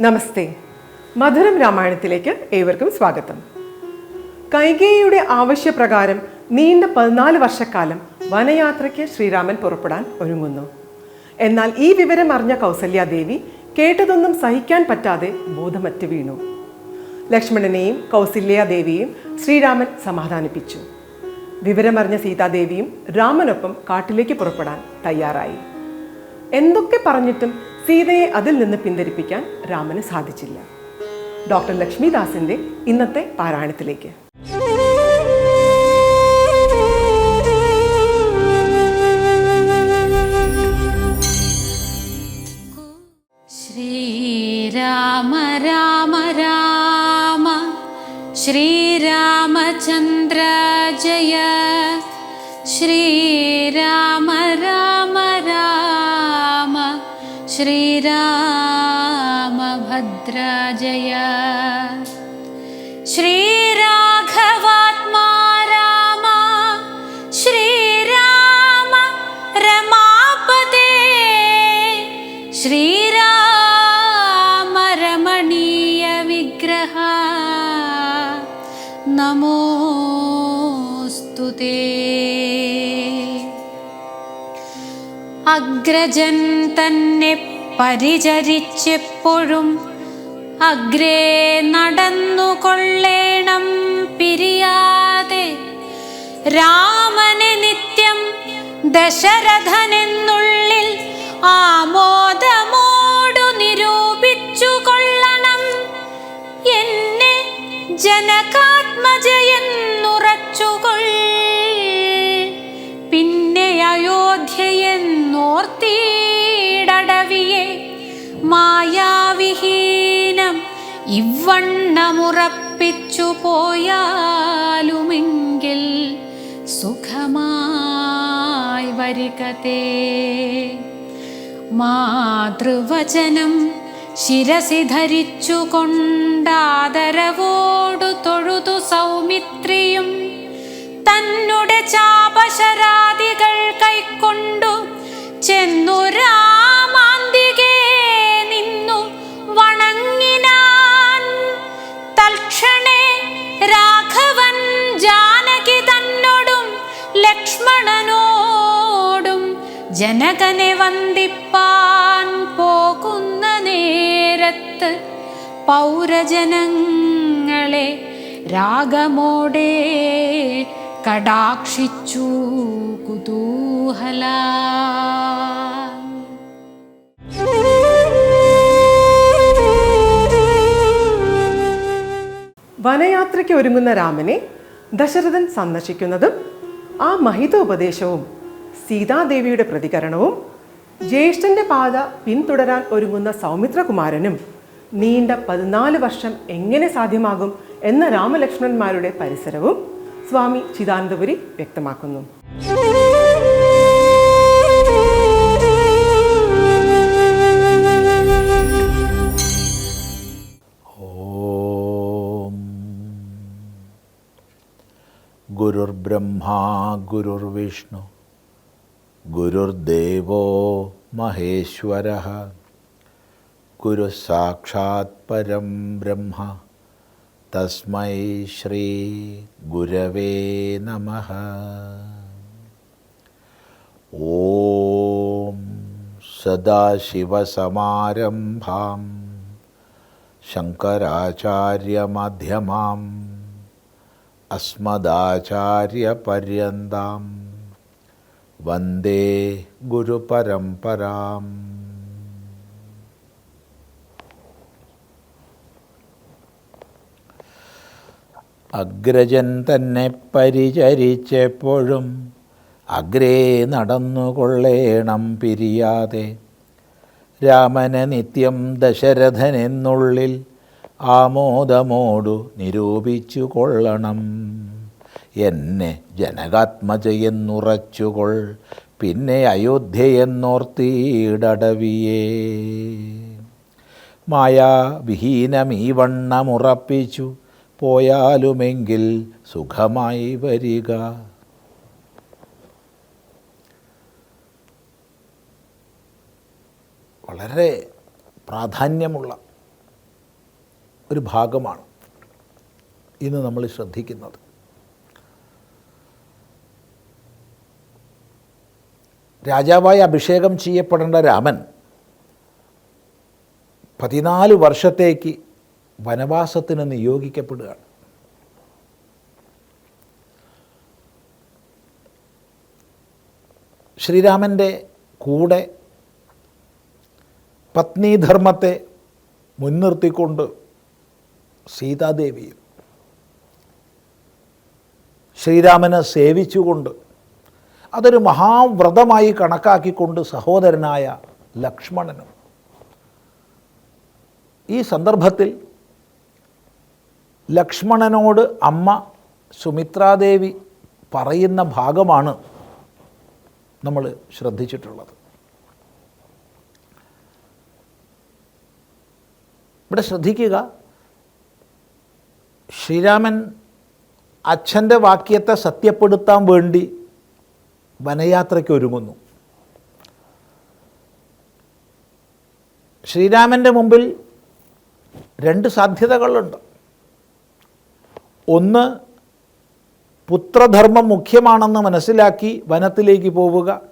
നമസ്തേ. മധുരം രാമായണത്തിലേക്ക് ഏവർക്കും സ്വാഗതം. കൈകേയിയുടെ ആവശ്യപ്രകാരം നീണ്ട പതിനാല് വർഷക്കാലം വനയാത്രയ്ക്ക് ശ്രീരാമൻ പുറപ്പെടാൻ ഒരുങ്ങുന്നു. എന്നാൽ ഈ വിവരം അറിഞ്ഞ കൗസല്യാദേവി കേട്ടതൊന്നും സഹിക്കാൻ പറ്റാതെ ബോധമറ്റ് വീണു. ലക്ഷ്മണനെയും കൗസല്യാദേവിയെയും ശ്രീരാമൻ സമാധാനിപ്പിച്ചു. വിവരമറിഞ്ഞ സീതാദേവിയും രാമനൊപ്പം കാട്ടിലേക്ക് പുറപ്പെടാൻ തയ്യാറായി. എന്തൊക്കെ പറഞ്ഞിട്ടും സീതയെ അതിൽ നിന്ന് പിന്തിരിപ്പിക്കാൻ രാമന് സാധിച്ചില്ല. ഡോക്ടർ ലക്ഷ്മിദാസിന്റെ ഇന്നത്തെ പാരായണത്തിലേക്ക്. ശ്രീരാമ രാമ രാമ ശ്രീരാമചന്ദ്ര ജയ ശ്രീരാമ ശ്രീരാമഭദ്ര ജയ ശ്രീരാഘവാത്മാ രാമ ശ്രീരാമ രമാപതേ. ശ്രീരാമ വിഗ്രഹ. നമോസ്തു അഗ്രജൻ തന്നെ പരിചരിച്ചെപ്പോഴും അഗ്രേ നടന്നു കൊള്ളേണം പിരിയാതെ. രാമനെ നിത്യം ദശരഥനെന്നുള്ളിൽ ആമോദമോടു നിരൂപിച്ചു കൊള്ളണം. എന്നെ ജനകാത്മജയെന്നുറച്ചു പിന്നെ അയോധ്യയെന്നോർത്തീടവിയെ മായാവിഹീനം ഇവണ്ണമുറപ്പിച്ചു പോയാലുമെങ്കിൽ സുഖമായി വരികതേ. മാതൃവചനം ശിരസി ധരിച്ചു കൊണ്ടാദരവോടു തൊഴുതു സൗമിത്രിയും തന്നുടെ ചാപശരാദികൾ കൈക്കൊണ്ടു ചെന്നു ജനകനെ വന്ദിപ്പാൻ പോകുന്ന നേരത്ത് പൗരജനങ്ങളെ രാഗമോടെ കടാക്ഷിച്ചു കുതൂഹല. വനയാത്രയ്ക്ക് ഒരുങ്ങുന്ന രാമനെ ദശരഥൻ സന്ദർശിക്കുന്നതും ആ മഹിതോപദേശവും സീതാദേവിയുടെ പ്രതികരണവും ജ്യേഷ്ഠന്റെ പാത പിന്തുടരാൻ ഒരുങ്ങുന്ന സൗമിത്രകുമാരനും നീണ്ട പതിനാല് വർഷം എങ്ങനെ സാധ്യമാകും എന്ന രാമലക്ഷ്മണന്മാരുടെ പരിസരവും സ്വാമി ചിദാനന്ദപുരി വ്യക്തമാക്കുന്നു. ഗുരുർബ്രഹ്മാ ഗുരുർവിഷ്ണു. गुरुर्देवो महेश्वरः। गुरुसाक्षात् परं ब्रह्म। श्री गुरव नम। ओ सदाशिवसमारम्भां शङ्कराचार्यमध्यमाम् अस्मदाचार्यपर्यता വന്ദേ ഗുരുപരംപരാം അഗ്രജൻ തന്നെ പരിചരിച്ചെപ്പോഴും അഗ്രേ നടന്നുകൊള്ളേണം പിരിയാതെ. രാമനെ നിത്യം ദശരഥനെന്നുള്ളിൽ ആമോദമോടു നിരൂപിച്ചു കൊള്ളണം. എന്നെ ജനകാത്മജയെന്നുറച്ചുകൊൾ. പിന്നെ അയോധ്യയെന്നോർത്തിയിടവിയേ മായാവിഹീനമീ വണ്ണമുറപ്പിച്ചു പോയാലുമെങ്കിൽ സുഖമായി വരിക. വളരെ പ്രാധാന്യമുള്ള ഒരു ഭാഗമാണ് ഇന്ന് നമ്മൾ ശ്രദ്ധിക്കുന്നത്. രാജാവായി അഭിഷേകം ചെയ്യപ്പെടേണ്ട രാമൻ പതിനാല് വർഷത്തേക്ക് വനവാസത്തിന് നിയോഗിക്കപ്പെടുകയാണ്. ശ്രീരാമന്റെ കൂടെ പത്നീധർമ്മത്തെ മുൻനിർത്തിക്കൊണ്ട് സീതാദേവിയും ശ്രീരാമനെ സേവിച്ചുകൊണ്ട് അതൊരു മഹാവ്രതമായി കണക്കാക്കിക്കൊണ്ട് സഹോദരനായ ലക്ഷ്മണനും. ഈ സന്ദർഭത്തിൽ ലക്ഷ്മണനോട് അമ്മ സുമിത്രാദേവി പറയുന്ന ഭാഗമാണ് നമ്മൾ ശ്രദ്ധിച്ചിട്ടുള്ളത്. ഇവിടെ ശ്രദ്ധിക്കുക ശ്രീരാമൻ അച്ഛന്റെ വാക്യത്തെ സത്യപ്പെടുത്താൻ വേണ്ടി വനയാത്രയ്ക്ക് ഒരുങ്ങുന്നു. ശ്രീരാമന്റെ മുമ്പിൽ രണ്ട് സാധ്യതകളുണ്ട്. ഒന്ന് പുത്രധർമ്മം മുഖ്യമാണെന്ന് മനസ്സിലാക്കി വനത്തിലേക്ക് പോവുക.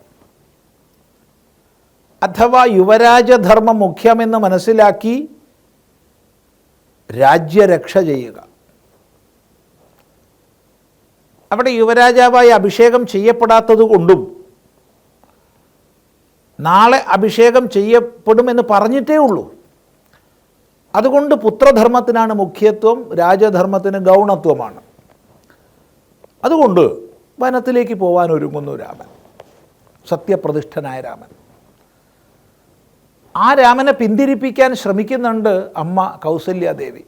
അഥവാ യുവരാജധർമ്മം മുഖ്യമെന്ന് മനസ്സിലാക്കി രാജ്യരക്ഷ ചെയ്യുക. അവിടെ യുവരാജാവായി അഭിഷേകം ചെയ്യപ്പെടാത്തത് കൊണ്ടും നാളെ അഭിഷേകം ചെയ്യപ്പെടുമെന്ന് പറഞ്ഞിട്ടേ ഉള്ളൂ. അതുകൊണ്ട് പുത്രധർമ്മത്തിനാണ് മുഖ്യത്വം രാജധർമ്മത്തിന് ഗൗണത്വമാണ്. അതുകൊണ്ട് വനത്തിലേക്ക് പോകാൻ ഒരുങ്ങുന്നു രാമൻ. സത്യപ്രതിഷ്ഠനായ രാമൻ. ആ രാമനെ പിന്തിരിപ്പിക്കാൻ ശ്രമിക്കുന്നുണ്ട് അമ്മ കൗസല്യാദേവി.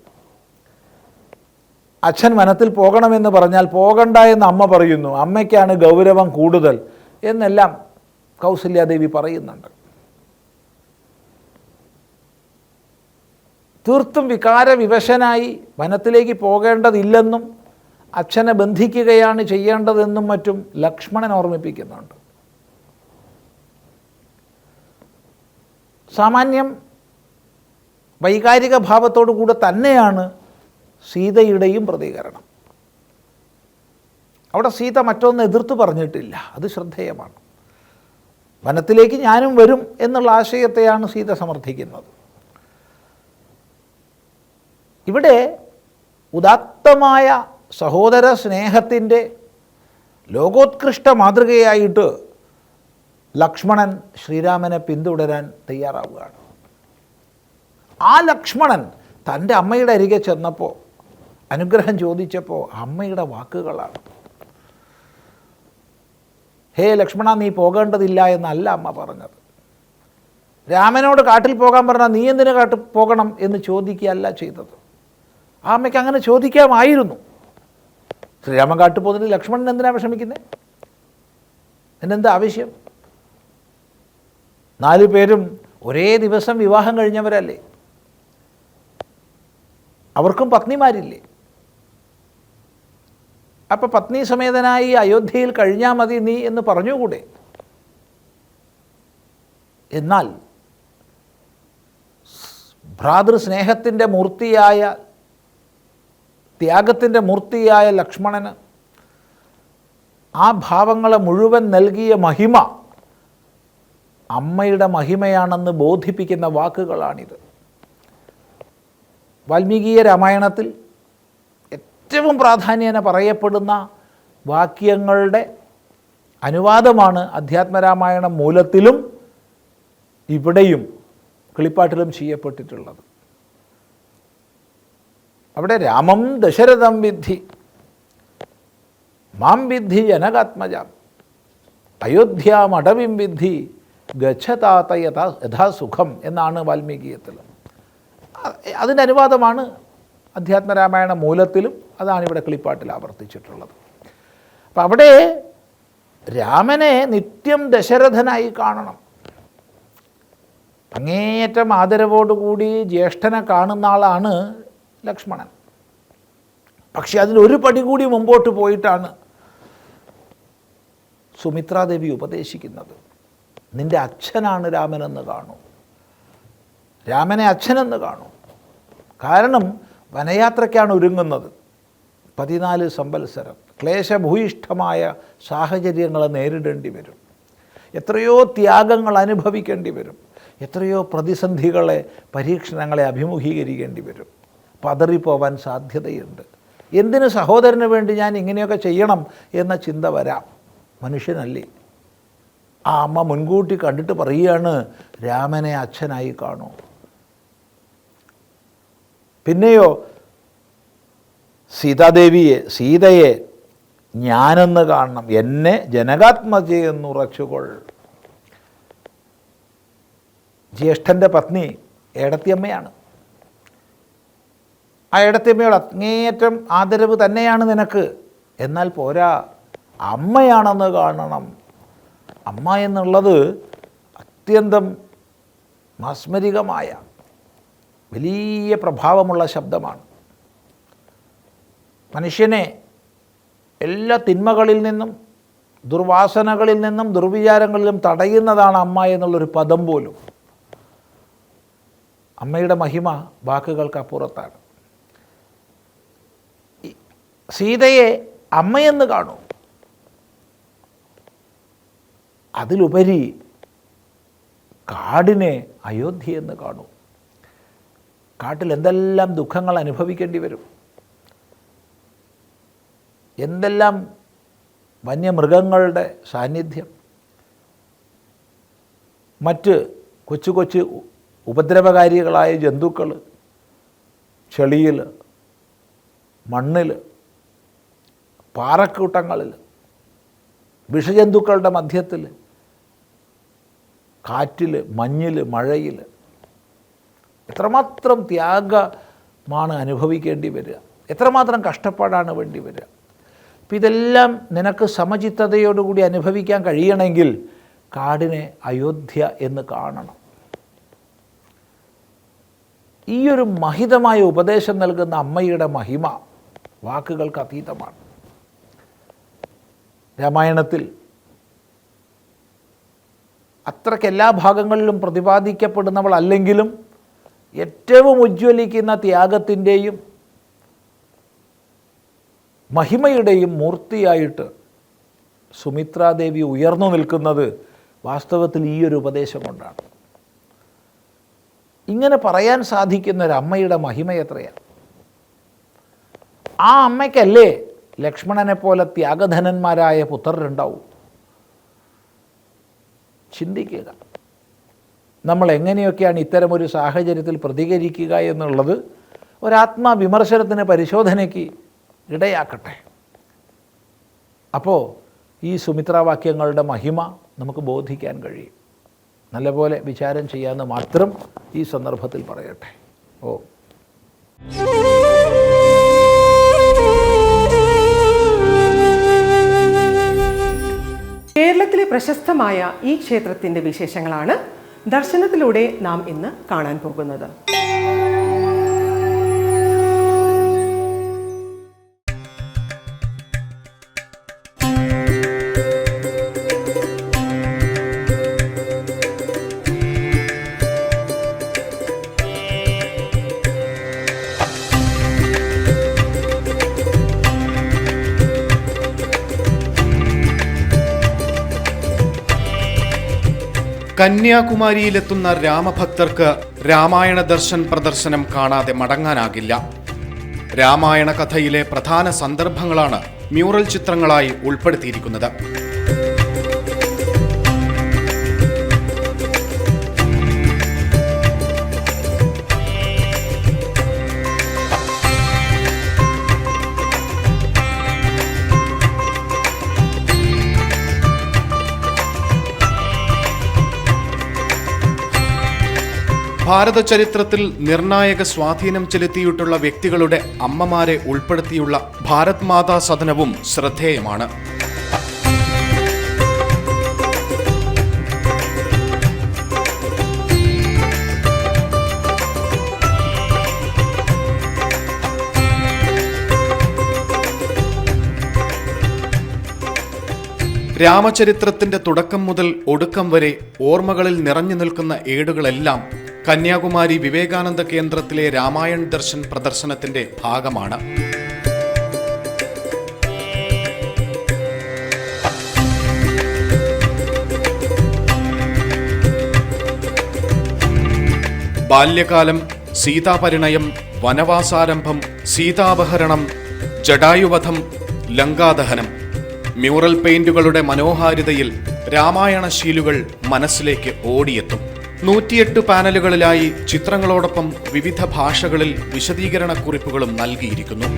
അച്ഛൻ വനത്തിൽ പോകണമെന്ന് പറഞ്ഞാൽ പോകണ്ട എന്ന് അമ്മ പറയുന്നു. അമ്മയ്ക്കാണ് ഗൗരവം കൂടുതൽ എന്നെല്ലാം കൗസല്യാദേവി പറയുന്നുണ്ട്. തീർത്തും വികാരവിവശനായി വനത്തിലേക്ക് പോകേണ്ടതില്ലെന്നും അച്ഛനെ ബന്ധിക്കുകയാണ് ചെയ്യേണ്ടതെന്നും മറ്റും ലക്ഷ്മണൻ ഓർമ്മിപ്പിക്കുന്നുണ്ട്. സാമാന്യം വൈകാരിക ഭാവത്തോടു കൂടെ തന്നെയാണ് സീതയുടെയും പ്രതികരണം. അവിടെ സീത മറ്റൊന്ന് എതിർത്ത് പറഞ്ഞിട്ടില്ല. അത് ശ്രദ്ധേയമാണ്. വനത്തിലേക്ക് ഞാനും വരും എന്നുള്ള ആശയത്തെയാണ് സീത സമർത്ഥിക്കുന്നത്. ഇവിടെ ഉദാത്തമായ സഹോദര സ്നേഹത്തിന്റെ ലോകോത്കൃഷ്ട മാതൃകയായിട്ട് ലക്ഷ്മണൻ ശ്രീരാമനെ പിന്തുടരാൻ തയ്യാറാവുകയാണ്. ആ ലക്ഷ്മണൻ തന്റെ അമ്മയുടെ അരികെ ചെന്നപ്പോൾ അനുഗ്രഹം ചോദിച്ചപ്പോൾ അമ്മയുടെ വാക്കുകളാണ്. ഹേ ലക്ഷ്മണ നീ പോകേണ്ടതില്ല എന്നല്ല അമ്മ പറഞ്ഞത്. രാമനോട് കാട്ടിൽ പോകാൻ പറഞ്ഞാൽ നീ എന്തിനു കാട്ടിൽ പോകണം എന്ന് ചോദിക്കുകയല്ല ചെയ്തത്. ആ അമ്മയ്ക്ക് അങ്ങനെ ചോദിക്കാമായിരുന്നു. ശ്രീരാമൻ കാട്ടിൽ പോകുന്നതിന് ലക്ഷ്മണൻ എന്തിനാണ് വിഷമിക്കുന്നത് എന്നെന്താ ആവശ്യം? നാലു പേരും ഒരേ ദിവസം വിവാഹം കഴിഞ്ഞവരല്ലേ? അവർക്കും പത്നിമാരില്ലേ? അപ്പോൾ പത്നി സമേതനായി അയോധ്യയിൽ കഴിഞ്ഞാൽ മതി നീ എന്ന് പറഞ്ഞുകൂടെ? എന്നാൽ ഭ്രാതൃസ്നേഹത്തിന്റെ മൂർത്തിയായ ത്യാഗത്തിന്റെ മൂർത്തിയായ ലക്ഷ്മണന് ആ ഭാവങ്ങളെ മുഴുവൻ നൽകിയ മഹിമ അമ്മയുടെ മഹിമയാണെന്ന് ബോധിപ്പിക്കുന്ന വാക്കുകളാണിത്. വാൽമീകീയ രാമായണത്തിൽ ഏറ്റവും പ്രാധാന്യേന പറയപ്പെടുന്ന വാക്യങ്ങളുടെ അനുവാദമാണ് അധ്യാത്മരാമായണം മൂലത്തിലും ഇവിടെയും കിളിപ്പാട്ടിലും ചെയ്യപ്പെട്ടിട്ടുള്ളത്. അവിടെ രാമം ദശരഥം വിദ്ധി മാം വിദ്ധി ജനകാത്മജാം അയോധ്യാമടവിം വിദ്ധി ഗച്ഛതാത്ത യഥാ യഥാസുഖം എന്നാണ് വാൽമീകീയത്തിൽ അതിന്റെ അനുവാദമാണ് അധ്യാത്മരാമായണ മൂലത്തിലും അതാണ് ഇവിടെ കിളിപ്പാട്ടിൽ ആവർത്തിച്ചിട്ടുള്ളത്. അപ്പം അവിടെ രാമനെ നിത്യം ദശരഥനായി കാണണം. അങ്ങേയറ്റം ആദരവോടുകൂടി ജ്യേഷ്ഠനെ കാണുന്ന ആളാണ് ലക്ഷ്മണൻ. പക്ഷെ അതിലൊരു പടി കൂടി മുമ്പോട്ട് പോയിട്ടാണ് സുമിത്രാദേവി ഉപദേശിക്കുന്നത്. നിന്റെ അച്ഛനാണ് രാമനെന്ന് കാണൂ. രാമനെ അച്ഛനെന്ന് കാണൂ. കാരണം വനയാത്രയ്ക്കാണ് ഒരുങ്ങുന്നത്. പതിനാല് സംവത്സരം ക്ലേശഭൂയിഷ്ഠമായ സാഹചര്യങ്ങളെ നേരിടേണ്ടി വരും. എത്രയോ ത്യാഗങ്ങൾ അനുഭവിക്കേണ്ടി വരും. എത്രയോ പ്രതിസന്ധികളെ പരീക്ഷണങ്ങളെ അഭിമുഖീകരിക്കേണ്ടി വരും. പതറിപ്പോവാൻ സാധ്യതയുണ്ട്. എന്തിനു സഹോദരന് വേണ്ടി ഞാൻ ഇങ്ങനെയൊക്കെ ചെയ്യണം എന്ന ചിന്ത വരാം. മനുഷ്യനല്ലേ. ആ അമ്മ മുൻകൂട്ടി കണ്ടിട്ട് പറയുകയാണ് രാമനെ അച്ഛനായി കാണൂ. പിന്നെയോ സീതാദേവിയെ സീതയെ ഞാനെന്ന് കാണണം. എന്നെ ജനകാത്മജയെന്ന് ഉറച്ചുകൊൾ ജ്യേഷ്ഠന്റെ പത്നി ഏടത്തിയമ്മയാണ്. ആ ഏടത്തിയമ്മയോട് അങ്ങേയറ്റം ആദരവ് തന്നെയാണ് നിനക്ക്. എന്നാൽ പോരാ അമ്മയാണെന്ന് കാണണം. അമ്മ എന്നുള്ളത് അത്യന്തം മാസ്മരികമായ വലിയ പ്രഭാവമുള്ള ശബ്ദമാണ്. മനുഷ്യനെ എല്ലാ തിന്മകളിൽ നിന്നും ദുർവാസനകളിൽ നിന്നും ദുർവിചാരങ്ങളിലും തടയുന്നതാണ് അമ്മ എന്നുള്ളൊരു പദം പോലും. അമ്മയുടെ മഹിമ വാക്കുകൾക്ക് അപ്പുറത്താണ്. സീതയെ അമ്മയെന്ന് കാണൂ. അതിലുപരി കാടിനെ അയോധ്യയെന്ന് കാണൂ. കാട്ടിൽ എന്തെല്ലാം ദുഃഖങ്ങൾ അനുഭവിക്കേണ്ടി വരും? എന്തെല്ലാം വന്യമൃഗങ്ങളുടെ സാന്നിധ്യം? മറ്റ് കൊച്ചു കൊച്ചു ഉപദ്രവകാരികളായ ജന്തുക്കൾ ചെളിയിൽ മണ്ണിൽ പാറക്കൂട്ടങ്ങളിൽ വിഷജന്തുക്കളുടെ മധ്യത്തിൽ കാറ്റിൽ മഞ്ഞിൽ മഴയിൽ എത്രമാത്രം ത്യാഗമാണ് അനുഭവിക്കേണ്ടി വരിക? എത്രമാത്രം കഷ്ടപ്പാടാണ് വേണ്ടി വരിക? അപ്പം ഇതെല്ലാം നിനക്ക് സമചിത്തതയോടുകൂടി അനുഭവിക്കാൻ കഴിയണമെങ്കിൽ കാടിനെ അയോധ്യ എന്ന് കാണണം. ഈ ഒരു മഹിതമായ ഉപദേശം നൽകുന്ന അമ്മയുടെ മഹിമ വാക്കുകൾക്ക് അതീതമാണ്. രാമായണത്തിൽ അത്രയ്ക്ക് എല്ലാ ഭാഗങ്ങളിലും പ്രതിപാദിക്കപ്പെടുന്നവളല്ലെങ്കിലും ഏറ്റവും ഉജ്ജ്വലിക്കുന്ന ത്യാഗത്തിന്റെയും മഹിമയുടെയും മൂർത്തിയായിട്ട് സുമിത്രാദേവി ഉയർന്നു നിൽക്കുന്നത് വാസ്തവത്തിൽ ഈ ഒരു ഉപദേശം കൊണ്ടാണ്. ഇങ്ങനെ പറയാൻ സാധിക്കുന്ന ഒരു അമ്മയുടെ മഹിമ എത്രയാണ് ആ അമ്മയ്ക്കല്ലേ ലക്ഷ്മണനെ പോലെ ത്യാഗധനന്മാരായ പുത്രരുണ്ടാവും? ചിന്തിക്കുക. നമ്മൾ എങ്ങനെയൊക്കെയാണ് ഇത്തരമൊരു സാഹചര്യത്തിൽ പ്രതികരിക്കുക എന്നുള്ളത് ഒരാത്മാവിമർശനത്തിന് പരിശോധനയ്ക്ക് ഇടയാക്കട്ടെ. അപ്പോൾ ഈ സുമിത്രാവാക്യങ്ങളുടെ മഹിമ നമുക്ക് ബോധിക്കാൻ കഴിയും. നല്ലപോലെ വിചാരം ചെയ്യാമെന്ന് മാത്രം ഈ സന്ദർഭത്തിൽ പറയട്ടെ. ഓ. കേരളത്തിലെ പ്രശസ്തമായ ഈ ക്ഷേത്രത്തിന്റെ വിശേഷങ്ങളാണ് ദർശനത്തിലൂടെ നാം ഇന്ന് കാണാൻ പോകുന്നത്. കന്യാകുമാരിയിലെത്തുന്ന രാമഭക്തർക്ക് രാമായണ ദർശൻ പ്രദർശനം കാണാതെ മടങ്ങാനാകില്ല. രാമായണ കഥയിലെ പ്രധാന സന്ദർഭങ്ങളാണ് മ്യൂറൽ ചിത്രങ്ങളായി ഉൾപ്പെടുത്തിയിരിക്കുന്നത്. ഭാരത ചരിത്രത്തിൽ നിർണായക സ്വാധീനം ചെലുത്തിയിട്ടുള്ള വ്യക്തികളുടെ അമ്മമാരെ ഉൾപ്പെടുത്തിയുള്ള ഭാരത് മാതാ സദനവും ശ്രദ്ധേയമാണ്. രാമചരിത്രത്തിന്റെ തുടക്കം മുതൽ ഒടുക്കം വരെ ഓർമ്മകളിൽ നിറഞ്ഞു നിൽക്കുന്ന ഏടുകളെല്ലാം കന്യാകുമാരി വിവേകാനന്ദ കേന്ദ്രത്തിലെ രാമായൺ ദർശൻ പ്രദർശനത്തിന്റെ ഭാഗമാണ്. ബാല്യകാലം സീതാപരിണയം വനവാസാരംഭം സീതാപഹരണം ജടായുവധം ലങ്കാദഹനം. മ്യൂറൽ പെയിന്റുകളുടെ മനോഹാരിതയിൽ രാമായണ ശീലുകൾ മനസ്സിലേക്ക് ഓടിയെത്തും. നൂറ്റിയെട്ട് പാനലുകളിലായി ചിത്രങ്ങളോടൊപ്പം വിവിധ ഭാഷകളിൽ വിശദീകരണ കുറിപ്പുകളും നൽകിയിരിക്കുന്നു.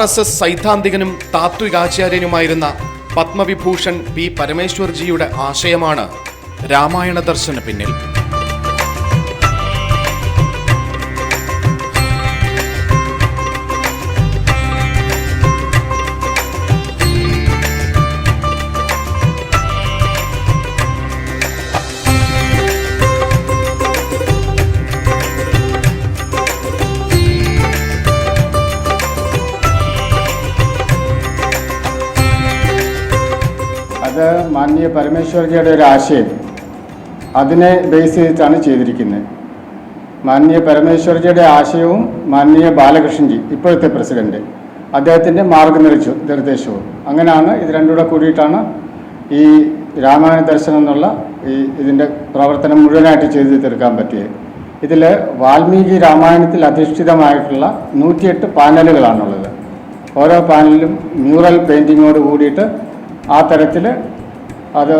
ആർ എസ് എസ് സൈദ്ധാന്തികനും താത്വികാചാര്യനുമായിരുന്ന പത്മവിഭൂഷൺ പി പരമേശ്വർജിയുടെ ആശയമാണ് രാമായണ ദർശന പിന്നിൽ. മാനനീയ പരമേശ്വർജിയുടെ ഒരു ആശയം അതിനെ ബേസ് ചെയ്തിട്ടാണ് ചെയ്തിരിക്കുന്നത്. മാനനീയ പരമേശ്വർജിയുടെ ആശയവും മാനനീയ ബാലകൃഷ്ണൻജി ഇപ്പോഴത്തെ പ്രസിഡന്റ് അദ്ദേഹത്തിന്റെ മാർഗനിർദ്ദേശ നിർദ്ദേശവും. അങ്ങനെയാണ് ഇത് രണ്ടുകൂടെ കൂടിയിട്ടാണ് ഈ രാമായണ ദർശനം എന്നുള്ള ഈ ഇതിന്റെ പ്രവർത്തനം മുഴുവനായിട്ട് ചെയ്തു തീർക്കാൻ പറ്റിയത്. ഇതിൽ വാൽമീകി രാമായണത്തിൽ അധിഷ്ഠിതമായിട്ടുള്ള നൂറ്റിയെട്ട് പാനലുകളാണുള്ളത്. ഓരോ പാനലിലും മ്യൂറൽ പെയിന്റിങ്ങോട് കൂടിയിട്ട് ആ തരത്തിൽ അത്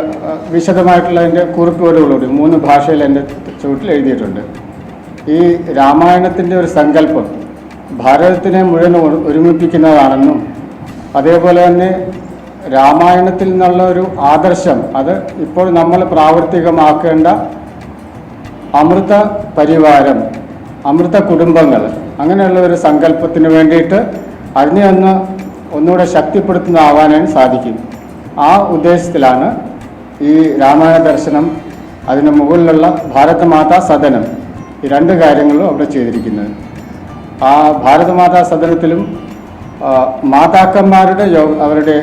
വിശദമായിട്ടുള്ള അതിന്റെ കുറിപ്പുകളോടുകൂടി മൂന്ന് ഭാഷയിൽ എന്റെ ചുവട്ടിൽ എഴുതിയിട്ടുണ്ട്. ഈ രാമായണത്തിന്റെ ഒരു സങ്കല്പം ഭാരതത്തിനെ മുഴുവൻ ഒരു- ഒരുമിപ്പിക്കുന്നതാണെന്നും അതേപോലെ തന്നെ രാമായണത്തിൽ നിന്നുള്ള ഒരു ആദർശം അത് ഇപ്പോൾ നമ്മൾ പ്രാവർത്തികമാക്കേണ്ട അമൃത പരിവാരം അമൃത കുടുംബങ്ങൾ അങ്ങനെയുള്ള ഒരു സങ്കല്പത്തിന് വേണ്ടിയിട്ട് അതിനെ ഒന്ന് ഒന്നുകൂടെ ശക്തിപ്പെടുത്തുന്നതാവാനും സാധിക്കും ആ ഉദ്ദേശത്തിലാണ് ഈ രാമായണ ദർശനം അതിന് മുകളിലുള്ള ഭാരതമാതാ സദനം ഈ രണ്ട് കാര്യങ്ങളും അവിടെ ചെയ്തിരിക്കുന്നത്. ആ ഭാരതമാതാ സദനത്തിലും മാതാക്കന്മാരുടെ അവരുടെ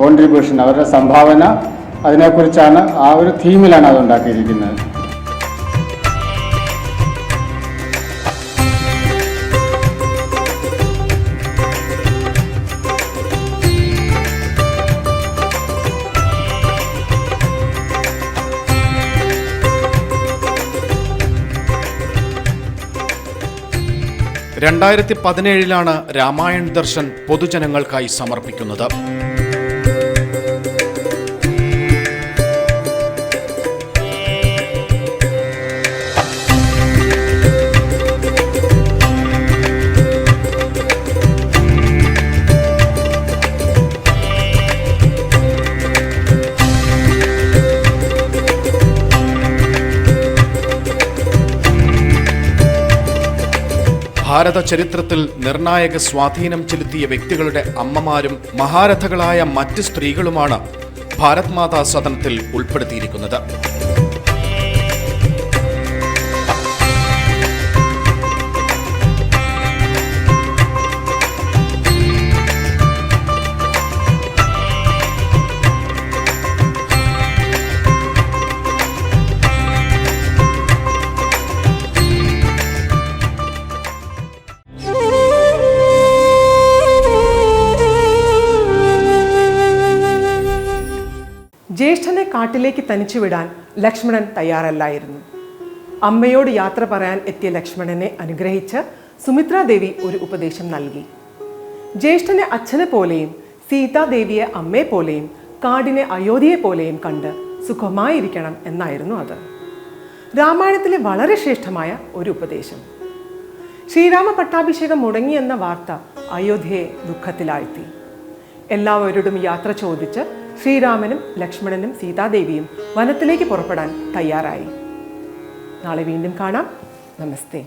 കോൺട്രിബ്യൂഷൻ അവരുടെ സംഭാവന അതിനെക്കുറിച്ചാണ് ആ ഒരു തീമിലാണ് അത് ഉണ്ടാക്കിയിരിക്കുന്നത്. രണ്ടായിരത്തി പതിനേഴിലാണ് രാമായൺ ദർശൻ പൊതുജനങ്ങൾക്കായി സമർപ്പിക്കുന്നത്. ഭാരത ചരിത്രത്തിൽ നിർണായക സ്വാധീനം ചെലുത്തിയ വ്യക്തികളുടെ അമ്മമാരും മഹാരഥകളായ മറ്റ് സ്ത്രീകളുമാണ് ഭാരത് മാതാ സദനത്തിൽ ഉൾപ്പെടുത്തിയിരിക്കുന്നത്. ജ്യേഷ്ഠനെ കാട്ടിലേക്ക് തനിച്ചു വിടാൻ ലക്ഷ്മണൻ തയ്യാറല്ലായിരുന്നു. അമ്മയോട് യാത്ര പറയാൻ എത്തിയ ലക്ഷ്മണനെ അനുഗ്രഹിച്ച് സുമിത്രാദേവി ഒരു ഉപദേശം നൽകി. ജ്യേഷ്ഠനെ അച്ഛനെ പോലെയും സീതാദേവിയെ അമ്മയെ പോലെയും കാടിനെ അയോധ്യയെ പോലെയും കണ്ട് സുഖമായിരിക്കണം എന്നായിരുന്നു അത്. രാമായണത്തിലെ വളരെ ശ്രേഷ്ഠമായ ഒരു ഉപദേശം. ശ്രീരാമ പട്ടാഭിഷേകം മുടങ്ങിയെന്ന വാർത്ത അയോധ്യയെ ദുഃഖത്തിലാഴ്ത്തി. എല്ലാവരോടും യാത്ര ചോദിച്ച് ശ്രീരാമനും ലക്ഷ്മണനും സീതാദേവിയും വനത്തിലേക്ക് പുറപ്പെടാൻ തയ്യാറായി. നാളെ വീണ്ടും കാണാം. നമസ്തേ.